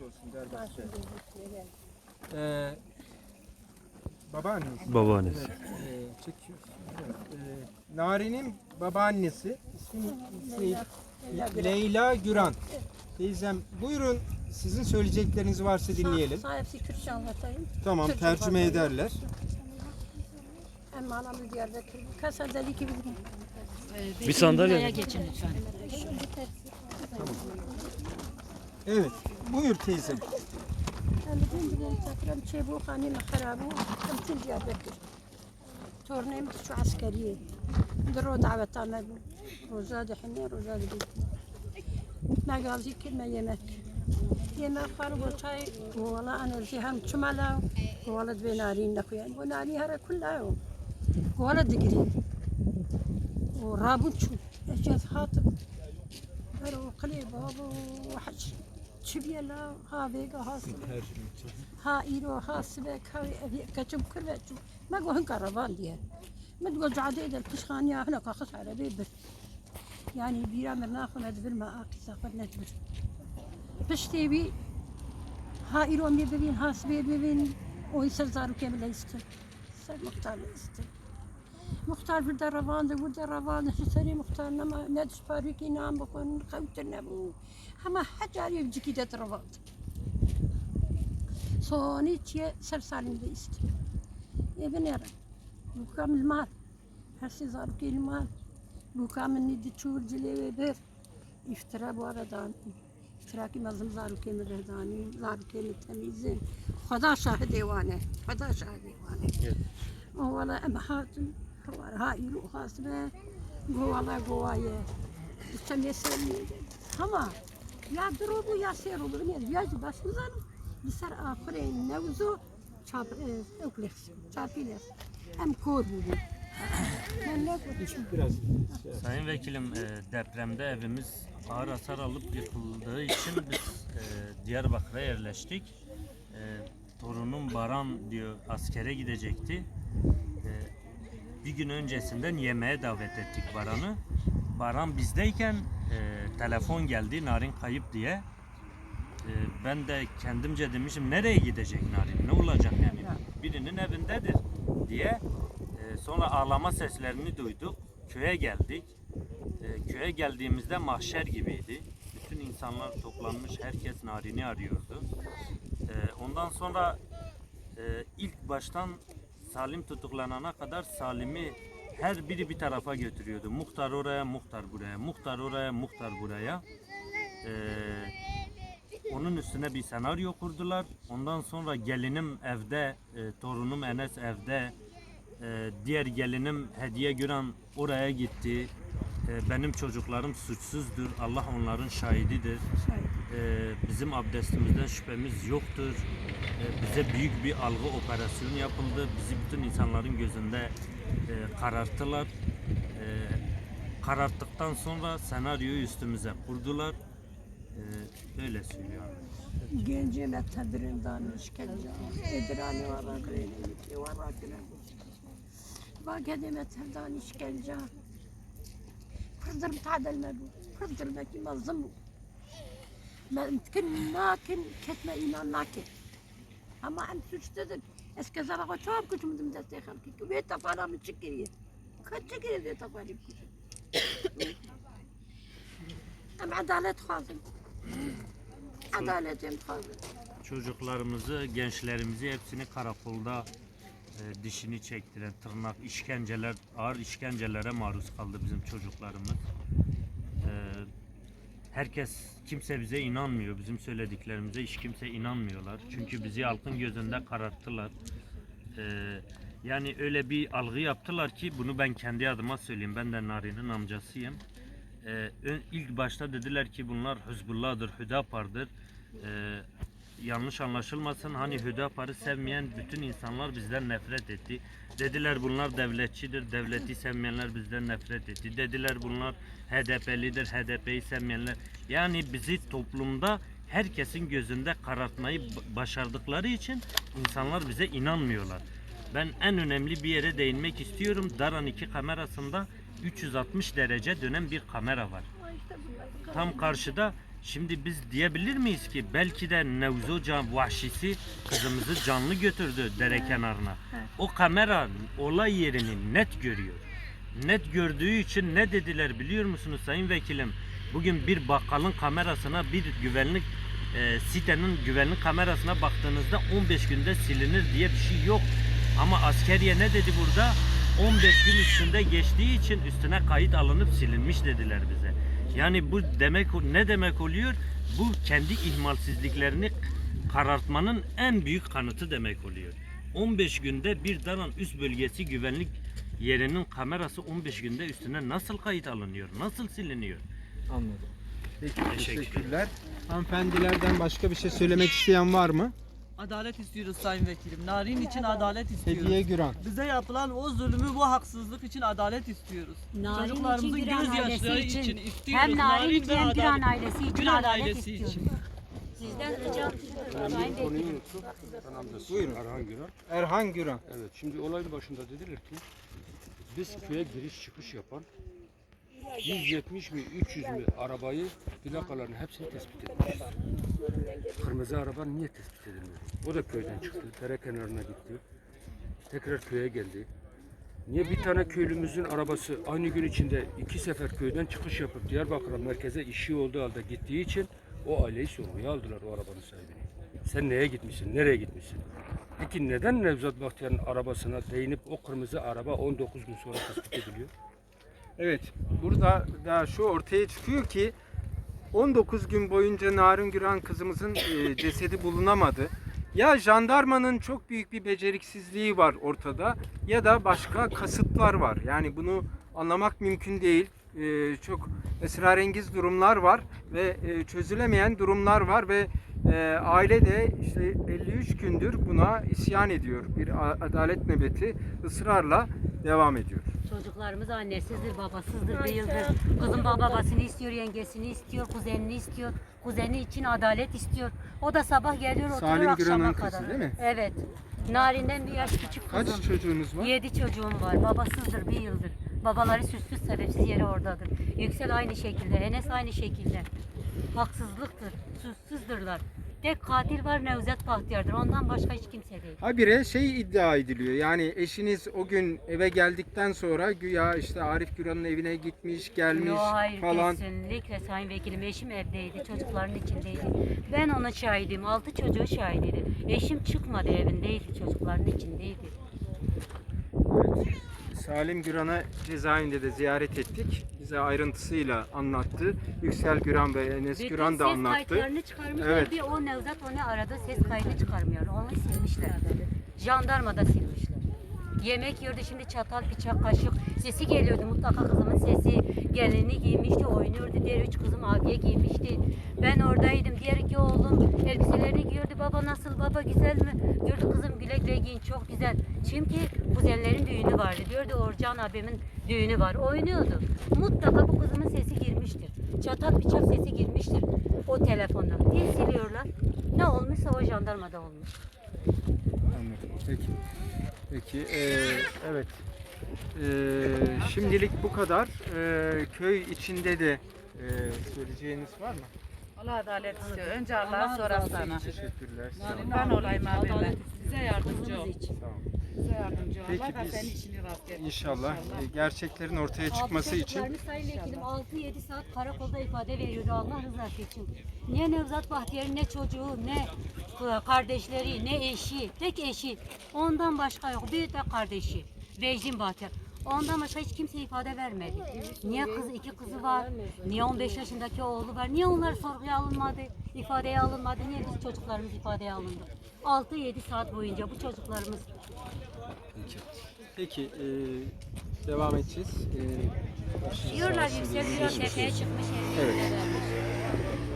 olsun Diyarbakır'a. Ee, babaannesi. Babaannesi. Evet, e, çekiyorsun. Evet, e, Nari'nin babaannesi ismi Leyla, Leyla Güran. Teyzem buyurun sizin söyleyecekleriniz varsa dinleyelim. Sahipsi Kürtçe anlatayım. Tamam Türkçe tercüme anlatayım. ederler. Hem anamız Diyarbakır. Kasa deli gibi. Bir sandalye. Buraya geçin lütfen. Evet. Buyur teyze. Kendim bilen çakram çebu hani mahrabu kamtil diyabettir. Tornem şu askeriye. Dro davet amabu. Rozadı hine rozadı bitti. مقالتي كلمة يمك يمك خرب وشاي ولا أنا التهام كمالا ولد بنارين نخويا وناري هرا كلها ولد دقري ورابط شو أجيت خاطب هرا وقليب وحش چبیلا ها ویگا ها سبه ها ایرو ها سبه کچم کر و چم ما گو هنگ روان دیه ما دو جعده ایدل پشخانی هلا کاخص عربی بر يعني بيرا مرناخو ندبر ما آقی ساقر ندبر پشتی بی ها ایرو امی ببین ها سبه ببین اوی سر زارو کم لیستر سر مقتال لیستر muhtar burada ravandı, burada ravandı. Seseri muhtarına ama ne düşparı ki inan bu konunun kavutlarına bu. Ama hacar evci ki de ravandı. Sonu içiye ser salimde isti. Evin erim. Bu kamil mal. Her şey zarf gelmez. Bu kamil nidi çurcile ve bir. İftira bu arada. İftira ki mazım zarf kemi rehdani, zarf kemi temizin. Hada şahı devane. Hada şahı devane. Evet. Valla em hatun var ha ilu hasbe govala govaye. İşte mesel ama ya drobu ya ser olur ne ya basmazan bisar afre nevzu çap öklek e, çapiler. Hem kor bu. Sayın Vekilim e, depremde evimiz ağır hasar alıp yıkıldığı için biz e, Diyarbakır'a yerleştik. Torunum Baran diyor askere gidecekti. Bir gün öncesinden yemeğe davet ettik Baran'ı. Baran bizdeyken e, telefon geldi Narin kayıp diye. E, ben de kendimce demişim nereye gidecek Narin ne olacak yani birinin evindedir diye. E, sonra ağlama seslerini duyduk. Köye geldik. E, köye geldiğimizde mahşer gibiydi. Bütün insanlar toplanmış, herkes Narin'i arıyordu. E, ondan sonra e, ilk baştan Salim tutuklanana kadar Salim'i her biri bir tarafa götürüyordu. Muhtar oraya, muhtar buraya, muhtar oraya, muhtar buraya. E, onun üstüne bir senaryo kurdular. Ondan sonra gelinim evde, e, torunum Enes evde, e, diğer gelinim Hediye Güran oraya gitti. E, benim çocuklarım suçsuzdur. Allah onların şahididir. E, bizim abdestimizden şüphemiz yoktur. E, bize büyük bir algı operasyonu yapıldı. Bizi bütün insanların gözünde e, kararttılar. E, kararttıktan sonra senaryoyu üstümüze kurdular. E, öyle söylüyorum. Genci mektebirin danış kelca. Edirani vara greyni. Vara greyni. Vakedi mektebi danış kelca. Kırdır mtadel mebu. Kırdır meki mazım. Mümkün lakin ketme iman lakin. Ama hem suçtadır. Eski zaman çok küçümdüm desteği halkı. Ve tafaramı çıkıyor. Kaç çıkıyor ve tafaramı Hem adalet lazım. Adaletim lazım. çocuklarımızı, gençlerimizi hepsini karakolda e, dişini çektiren, tırnak, işkenceler, ağır işkencelere maruz kaldı bizim çocuklarımız. E, herkes, kimse bize inanmıyor. Bizim söylediklerimize hiç kimse inanmıyorlar. Çünkü bizi halkın gözünde kararttılar. E, yani öyle bir algı yaptılar ki bunu ben kendi adıma söyleyeyim. Ben de Nari'nin amcasıyım. E, ön- ilk başta dediler ki bunlar Hizbullah'dır, Hüdapar'dır. E, yanlış anlaşılmasın hani Hüdapar'ı sevmeyen bütün insanlar bizden nefret etti. Dediler bunlar devletçidir, devleti sevmeyenler bizden nefret etti. Dediler bunlar HDP'lidir, HDP'yi sevmeyenler. Yani bizi toplumda herkesin gözünde karartmayı başardıkları için insanlar bize inanmıyorlar. Ben en önemli bir yere değinmek istiyorum. Daran 2 kamerasında 360 derece dönen bir kamera var. Tam karşıda Şimdi biz diyebilir miyiz ki belki de Nevzo Can vahşisi kızımızı canlı götürdü dere kenarına. O kamera olay yerini net görüyor. Net gördüğü için ne dediler biliyor musunuz sayın vekilim? Bugün bir bakkalın kamerasına bir güvenlik e, sitenin güvenlik kamerasına baktığınızda 15 günde silinir diye bir şey yok. Ama askeriye ne dedi burada? 15 gün üstünde geçtiği için üstüne kayıt alınıp silinmiş dediler bize. Yani bu demek ne demek oluyor? Bu kendi ihmalsizliklerini karartmanın en büyük kanıtı demek oluyor. 15 günde bir daran üst bölgesi güvenlik yerinin kamerası 15 günde üstüne nasıl kayıt alınıyor? Nasıl siliniyor? Anladım. Peki Teşekkür teşekkürler. Hanımefendilerden başka bir şey söylemek isteyen var mı? Adalet istiyoruz Sayın Vekilim. Narin için adalet istiyoruz. Hediye Güran. Bize yapılan o zulmü, bu haksızlık için adalet istiyoruz. Narin Çocuklarımızın için, Güran gözyaşları ailesi için, için, istiyoruz. hem Narin Narin için hem. Güran ailesi için Güran adalet ailesi istiyoruz. için. Sizden ricam Sayın Vekilim. Buyurun. Erhan Güran. Erhan Güran. Evet şimdi olayın başında dediler ki biz köye giriş çıkış yapan 170 mi 300 mi arabayı plakaların hepsini tespit etmişiz. Kırmızı araba niye tespit edilmiyor? O da köyden çıktı. Dere kenarına gitti. Tekrar köye geldi. Niye bir tane köylümüzün arabası aynı gün içinde iki sefer köyden çıkış yapıp Diyarbakır'a merkeze işi olduğu halde gittiği için o aileyi sorguya aldılar o arabanın sahibini. Sen neye gitmişsin, nereye gitmişsin? Peki neden Nevzat Bahtiyar'ın arabasına değinip o kırmızı araba 19 gün sonra tespit ediliyor? Evet, burada da şu ortaya çıkıyor ki 19 gün boyunca Narin Güran kızımızın e, cesedi bulunamadı. Ya jandarmanın çok büyük bir beceriksizliği var ortada ya da başka kasıtlar var. Yani bunu anlamak mümkün değil. E, çok esrarengiz durumlar var ve e, çözülemeyen durumlar var ve e, aile de işte 53 gündür buna isyan ediyor. Bir adalet nöbeti ısrarla devam ediyor. Çocuklarımız annesizdir, babasızdır, değildir. Kızım babasını istiyor, yengesini istiyor, kuzenini istiyor. Kuzeni için adalet istiyor. O da sabah geliyor oturur Salim akşama Güran'ın kadar. kızı değil mi? Evet. Narinden bir yaş küçük Kaç kızım. çocuğunuz var? Yedi çocuğum var. Babasızdır bir yıldır. Babaları süssüz sebepsiz yere oradadır. Yüksel aynı şekilde. Enes aynı şekilde. Haksızlıktır. Suçsuzdurlar. Tek katil var Nevzat Bahtiyar'dır. Ondan başka hiç kimse değil. Habire şey iddia ediliyor. Yani eşiniz o gün eve geldikten sonra güya işte Arif Güran'ın evine gitmiş, gelmiş Yo hayır falan. kesinlikle sayın vekilim eşim evdeydi çocukların içindeydi. Ben ona şahidim altı çocuğu şahidiydi. Eşim çıkmadı evindeydi çocukların içindeydi. Salim Güran'ı cezaevinde de ziyaret ettik. Bize ayrıntısıyla anlattı. Yüksel Güran ve Enes Bütün Güran da ses anlattı. kayıtlarını çıkarmışlar. Evet. Bir o Nevzat onu aradı ses kaydını çıkarmıyor. Onu silmişler. Jandarma da silmişler. Yemek yiyordu şimdi çatal, bıçak, kaşık. Sesi geliyordu mutlaka kızımın sesi. Gelini giymişti, oynuyordu. Diğer üç kızım abiye giymişti. Ben oradaydım. Diğer iki oğlum elbiselerini giyiyordu. Baba nasıl, baba güzel mi? Diyordu kızım giyin, çok güzel. Çünkü kuzenlerin düğünü vardı. Diyordu Orcan abimin düğünü var. Oynuyordu. Mutlaka bu kızımın sesi girmiştir. Çatal, bıçak sesi girmiştir o telefonda. Bir siliyorlar. Ne olmuşsa o jandarmada olmuş. Anladım. Peki. Peki. eee, evet. Eee, şimdilik bu kadar. Eee, köy içinde de eee, söyleyeceğiniz var mı? Allah adalet istiyor. Önce Allah'a sonra sana. Teşekkürler. Sağ olun. Ben olayım abime. Size yardımcı ol. Olun. Size yardımcı ol. Peki Allah da biz senin işini rast getirsin. İnşallah e, gerçeklerin ortaya çıkması için Sayın Vekilim 6-7 saat karakolda ifade veriyordu Allah rızası için. Ne Nevzat Bahtiyar'ın ne çocuğu ne e, kardeşleri ne eşi tek eşi ondan başka yok bir de kardeşi Vecdin Bahtiyar. Ondan başka hiç kimse ifade vermedi. Niye kız iki kızı var? Niye 15 yaşındaki oğlu var? Niye onlar sorguya alınmadı? ifadeye alınmadı? Niye biz çocuklarımız ifadeye alındı? 6-7 saat boyunca bu çocuklarımız Peki e, devam edeceğiz. E, diyorlar yüksek bir tepeye çıkmış. Evet. vermiş.